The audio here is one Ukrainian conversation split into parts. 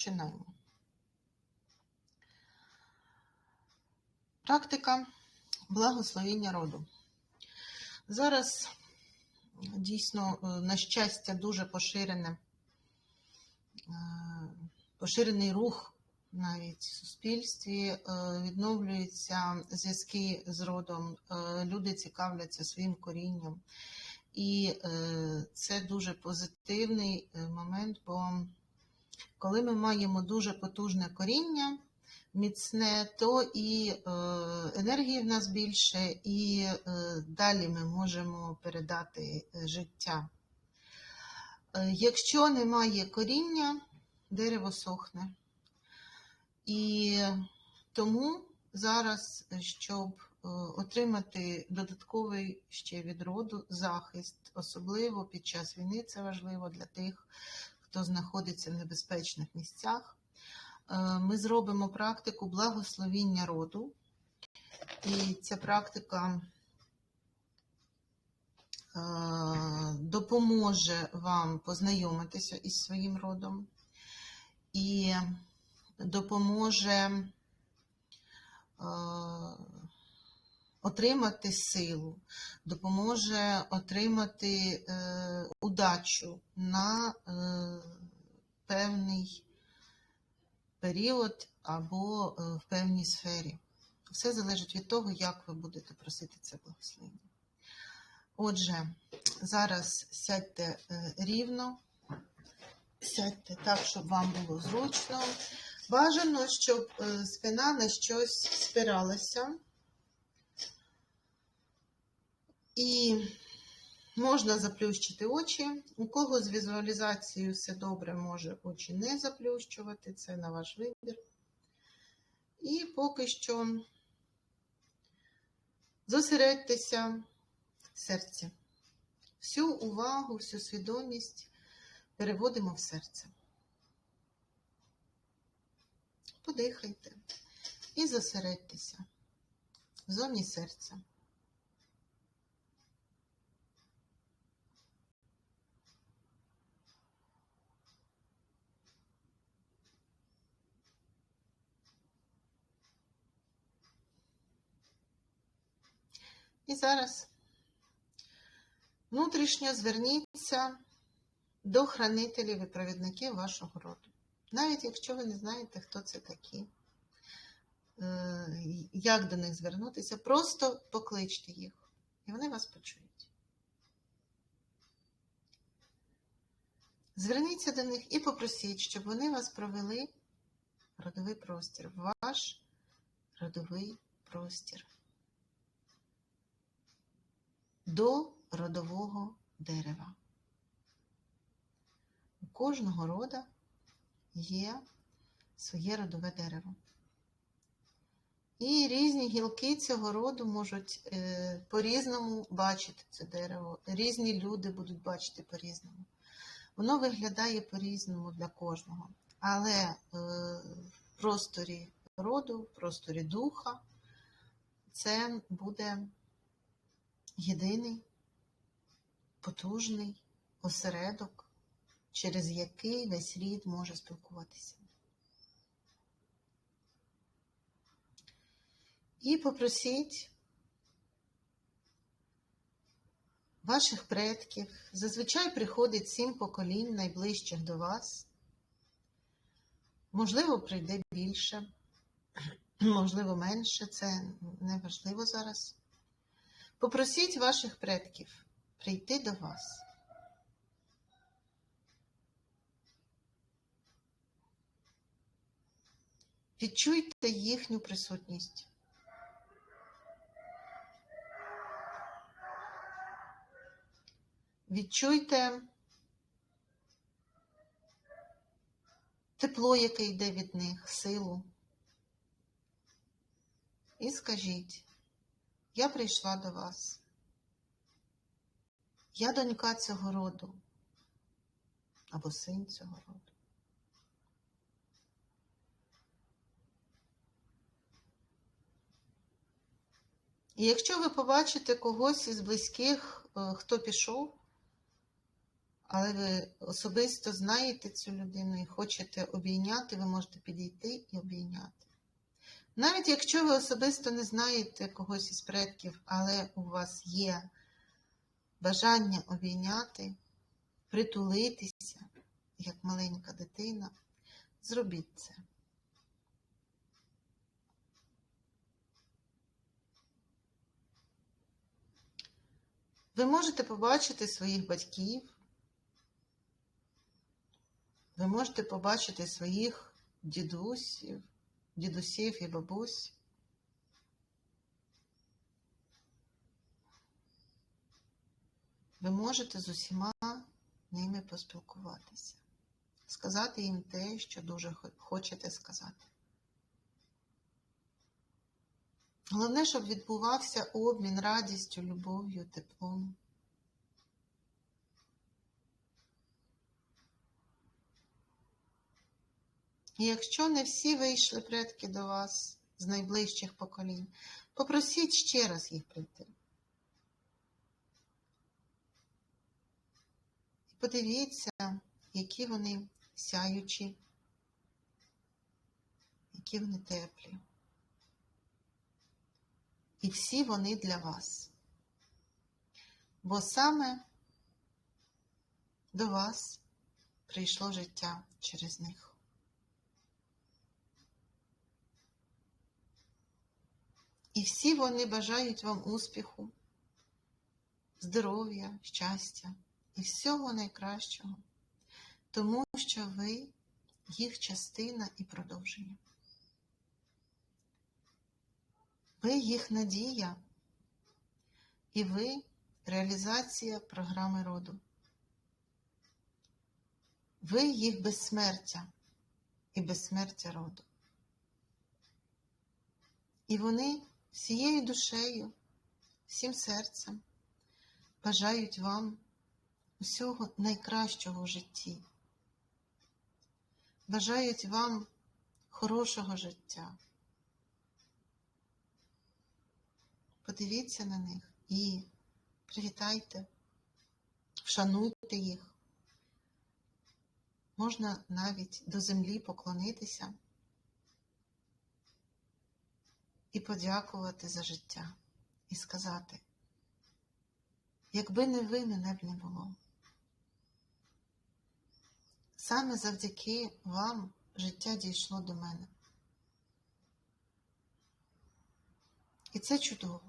Починаємо. Практика благословіння роду. Зараз дійсно, е, на щастя, дуже поширене, е, поширений рух навіть в суспільстві, е, відновлюються зв'язки з родом, люди цікавляться своїм корінням. І це дуже позитивний момент, бо коли ми маємо дуже потужне коріння, міцне, то і е, енергії в нас більше, і е, далі ми можемо передати е, життя. Якщо немає коріння, дерево сохне. І тому зараз, щоб отримати додатковий ще від роду захист, особливо під час війни, це важливо для тих, хто знаходиться в небезпечних місцях. Е, Ми зробимо практику благословіння роду. І ця практика е, допоможе вам познайомитися із своїм родом і допоможе е, отримати силу, допоможе отримати е, удачу на е, певний період або е, в певній сфері. Все залежить від того, як ви будете просити це благословення. Отже, зараз сядьте рівно, сядьте так, щоб вам було зручно. Бажано, щоб спина на щось спиралася. І можна заплющити очі. У кого з візуалізацією все добре, може очі не заплющувати, це на ваш вибір. І поки що зосередьтеся в серці. Всю увагу, всю свідомість переводимо в серце. Подихайте і зосередьтеся в зоні серця. І зараз внутрішньо зверніться до хранителів і провідників вашого роду. Навіть якщо ви не знаєте, хто це такі, е, як до них звернутися, просто покличте їх, і вони вас почують. Зверніться до них і попросіть, щоб вони вас провели в родовий простір, в ваш родовий простір до родового дерева. У кожного рода є своє родове дерево. І різні гілки цього роду можуть е, по-різному бачити це дерево. Різні люди будуть бачити по-різному. Воно виглядає по-різному для кожного. Але е, в просторі роду, в просторі духа, це буде єдиний потужний осередок, через який весь рід може спілкуватися. І попросіть ваших предків, зазвичай приходить сім поколінь найближчих до вас. Можливо, прийде більше, можливо, менше, це не важливо зараз. Попросіть ваших предків прийти до вас. Відчуйте їхню присутність. Відчуйте тепло, яке йде від них, силу. І скажіть, я прийшла до вас. Я донька цього роду або син цього роду. І якщо ви побачите когось із близьких, е, хто пішов, але ви особисто знаєте цю людину і хочете обійняти, ви можете підійти і обійняти. Навіть якщо ви особисто не знаєте когось із предків, але у вас є бажання обійняти, притулитися, як маленька дитина, зробіть це. Ви можете побачити своїх батьків, ви можете побачити своїх дідусів, дідусів і бабусь. Ви можете з усіма ними поспілкуватися, сказати їм те, що дуже хочете сказати. Головне, щоб відбувався обмін радістю, любов'ю, теплом. І якщо не всі вийшли предки до вас з найближчих поколінь, попросіть ще раз їх прийти. І подивіться, які вони сяючі, які вони теплі. І всі вони для вас. Бо саме до вас прийшло життя через них. І всі вони бажають вам успіху, здоров'я, щастя і всього найкращого, тому що ви їх частина і продовження. Ви їх надія, і ви реалізація програми роду. Ви їх безсмертя і безсмертя роду. І вони всією душею, всім серцем бажають вам усього найкращого в житті. Бажають вам хорошого життя. Подивіться на них і привітайте, вшануйте їх. Можна навіть до землі поклонитися і подякувати за життя, і сказати, якби не ви, мене б не було. Саме завдяки вам життя дійшло до мене. І це чудово.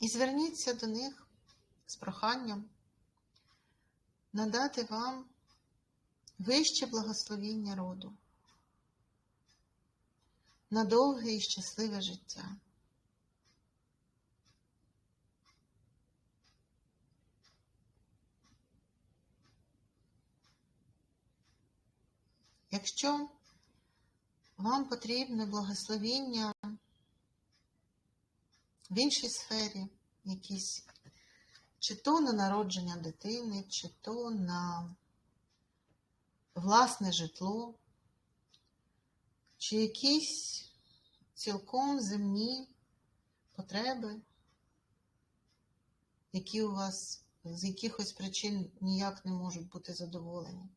І зверніться до них з проханням надати вам вище благословіння роду на довге і щасливе життя. Якщо вам потрібне благословіння в іншій сфері, якісь чи то на народження дитини, чи то на власне житло, чи якісь цілком земні потреби, які у вас з якихось причин ніяк не можуть бути задоволені.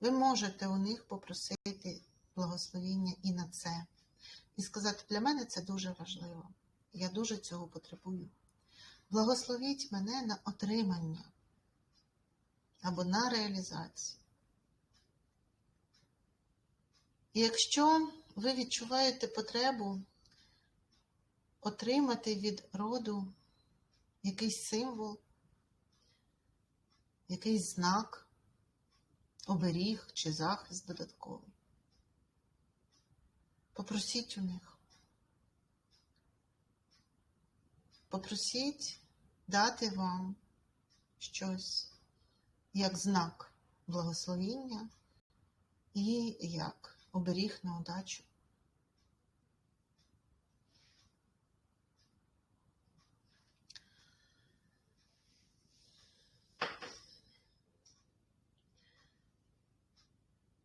Ви можете у них попросити благословіння і на це. І сказати, для мене це дуже важливо. Я дуже цього потребую. Благословіть мене на отримання або на реалізацію. І якщо ви відчуваєте потребу отримати від роду якийсь символ, якийсь знак, оберіг чи захист додатковий, попросіть у них. Попросіть дати вам щось як знак благословіння і як оберіг на удачу.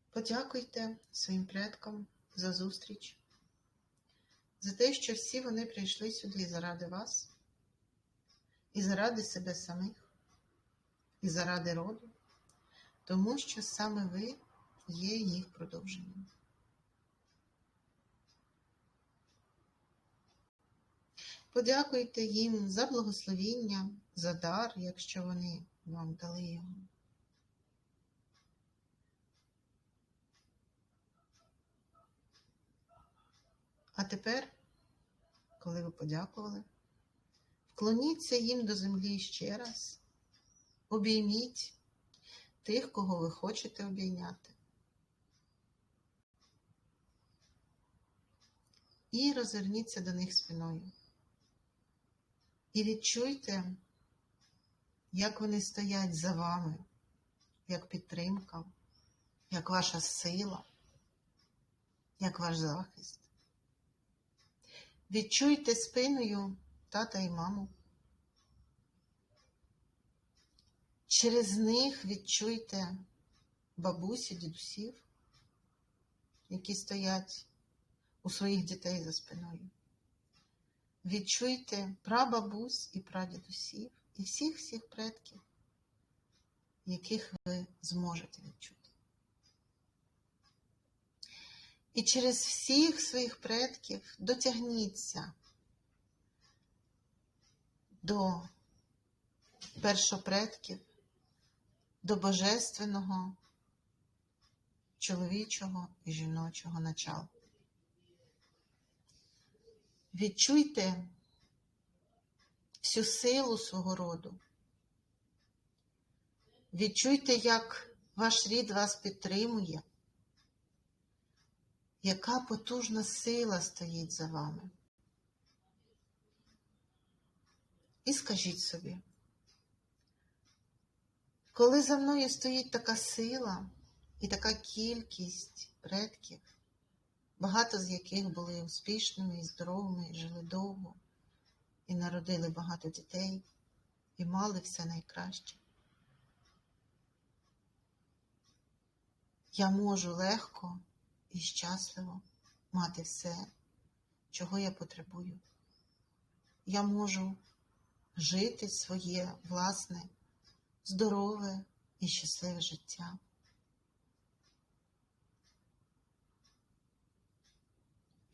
Подякуйте своїм предкам за зустріч, за те, що всі вони прийшли сюди заради вас, і заради себе самих, і заради роду, тому що саме ви є їх продовженням. Подякуйте їм за благословіння, за дар, якщо вони вам дали його. А тепер, коли ви подякували, вклоніться їм до землі ще раз, обійміть тих, кого ви хочете обійняти. І розверніться до них спиною. І відчуйте, як вони стоять за вами, як підтримка, як ваша сила, як ваш захист. Відчуйте спиною тата і маму. Через них відчуйте бабусі, дідусів, які стоять у своїх дітей за спиною. Відчуйте прабабусь і прадідусів і всіх всіх предків, яких ви зможете відчути. І через всіх своїх предків дотягніться до першопредків, до божественного, чоловічого і жіночого начала. Відчуйте всю силу свого роду. Відчуйте, як ваш рід вас підтримує, яка потужна сила стоїть за вами. І скажіть собі, коли за мною стоїть така сила і така кількість предків, багато з яких були успішними і здоровими, і жили довго, і народили багато дітей, і мали все найкраще. Я можу легко і щасливо мати все, чого я потребую. Я можу жити своє власне, здорове і щасливе життя.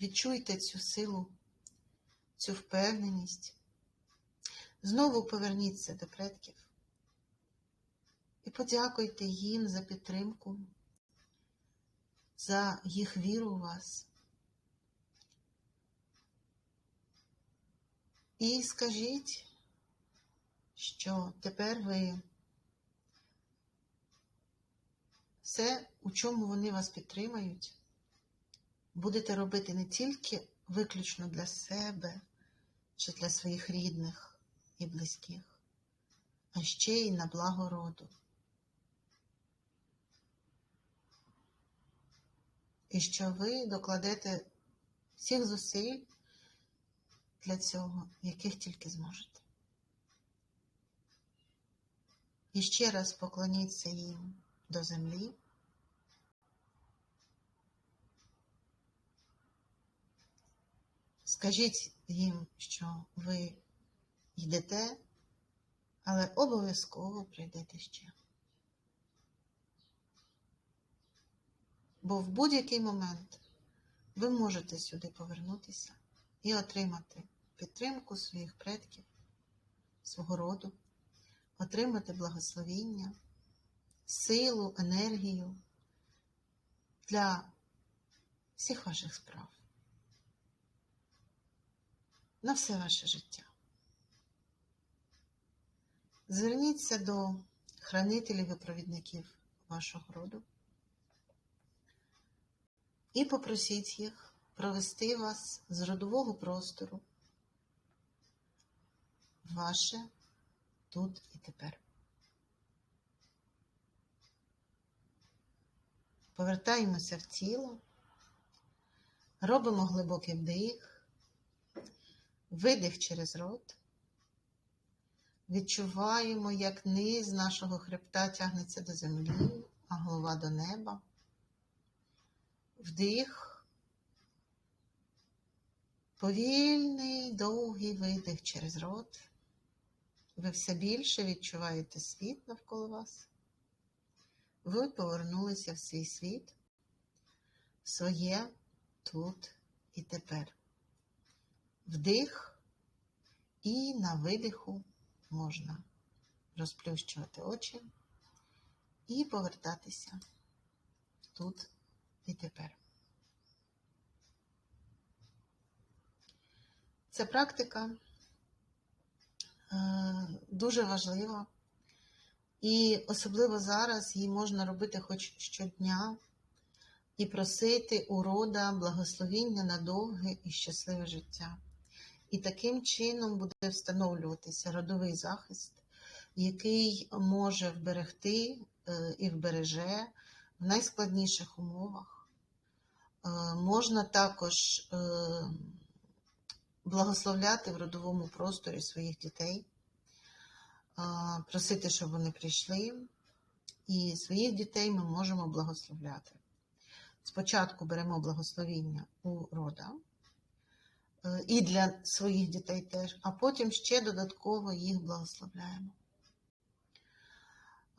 Відчуйте цю силу, цю впевненість. Знову поверніться до предків і подякуйте їм за підтримку, за їх віру у вас. І скажіть, що тепер ви все, у чому вони вас підтримають, будете робити не тільки виключно для себе чи для своїх рідних і близьких, а ще й на благо роду. І що ви докладете всіх зусиль для цього, яких тільки зможете. І ще раз поклоніться їм до землі. Скажіть їм, що ви йдете, але обов'язково прийдете ще. Бо в будь-який момент ви можете сюди повернутися і отримати підтримку своїх предків, свого роду, отримати благословіння, силу, енергію для всіх ваших справ на все ваше життя. Зверніться до хранителів і провідників вашого роду і попросіть їх провести вас з родового простору в ваше тут і тепер. Повертаємося в тіло, робимо глибокий вдих. Видих через рот. Відчуваємо, як низ нашого хребта тягнеться до землі, а голова до неба. вдих, повільний, довгий видих через рот. Ви все більше відчуваєте світ навколо вас. Ви повернулися в свій світ, в своє тут і тепер. Вдих і на видиху можна розплющувати очі і повертатися тут і тепер. Ця практика дуже важлива, і особливо зараз її можна робити хоч щодня і просити у рода благословіння на довге і щасливе життя. І таким чином буде встановлюватися родовий захист, який може вберегти е, і вбереже в найскладніших умовах. Е, Можна також е, благословляти в родовому просторі своїх дітей, просити, щоб вони прийшли, і своїх дітей ми можемо благословляти. Спочатку беремо благословіння у рода е, і для своїх дітей теж, а потім ще додатково їх благословляємо.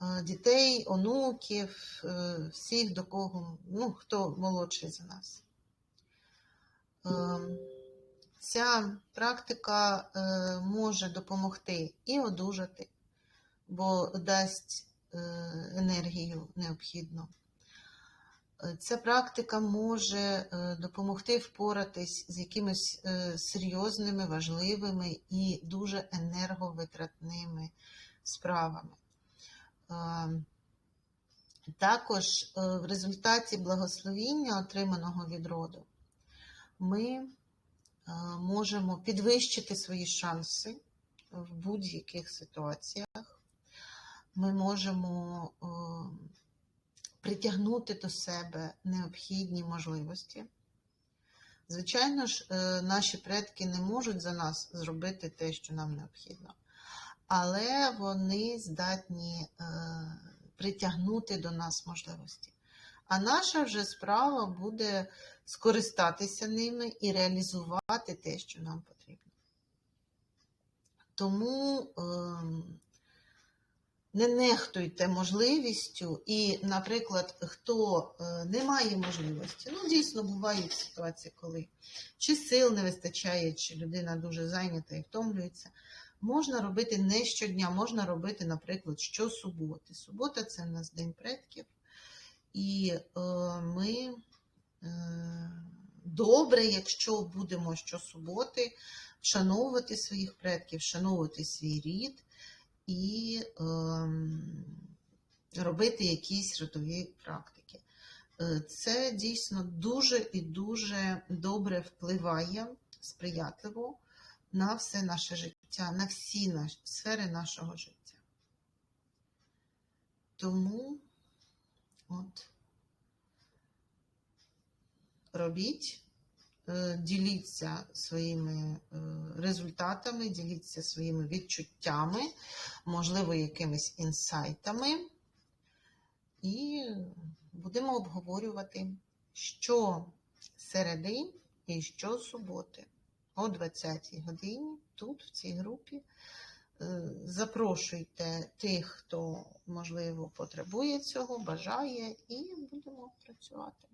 Е, Дітей, онуків, е, всіх, до кого, ну, хто молодший за нас. Ця практика е, може допомогти і одужати, бо дасть е, енергію необхідну. Е, Ця практика може допомогти впоратись з якимись серйозними, важливими і дуже енерговитратними справами. Також в результаті благословіння, отриманого від роду, ми можемо підвищити свої шанси в будь-яких ситуаціях. Ми можемо е, притягнути до себе необхідні можливості. Звичайно ж, е, наші предки не можуть за нас зробити те, що нам необхідно, але вони здатні е, притягнути до нас можливості. А наша вже справа буде скористатися ними і реалізувати те, що нам потрібно. Тому ем, не нехтуйте можливістю, і, наприклад, хто е, не має можливості, ну, дійсно, бувають ситуації, коли чи сил не вистачає, чи людина дуже зайнята і втомлюється. Можна робити не щодня, можна робити, наприклад, щосуботи. Субота це в нас День предків. І е, ми добре, якщо будемо щосуботи вшановувати своїх предків, вшановувати свій рід і е, робити якісь родові практики. Е, Це дійсно дуже і дуже добре впливає сприятливо на все наше життя, на всі наші сфери нашого життя. Тому от робіть, е, діліться своїми е, результатами, діліться своїми відчуттями, можливо, якимись інсайтами. І будемо обговорювати, що середи і що суботи о 20-й годині тут, в цій групі. Е, Запрошуйте тих, хто, можливо, потребує цього, бажає, і будемо працювати.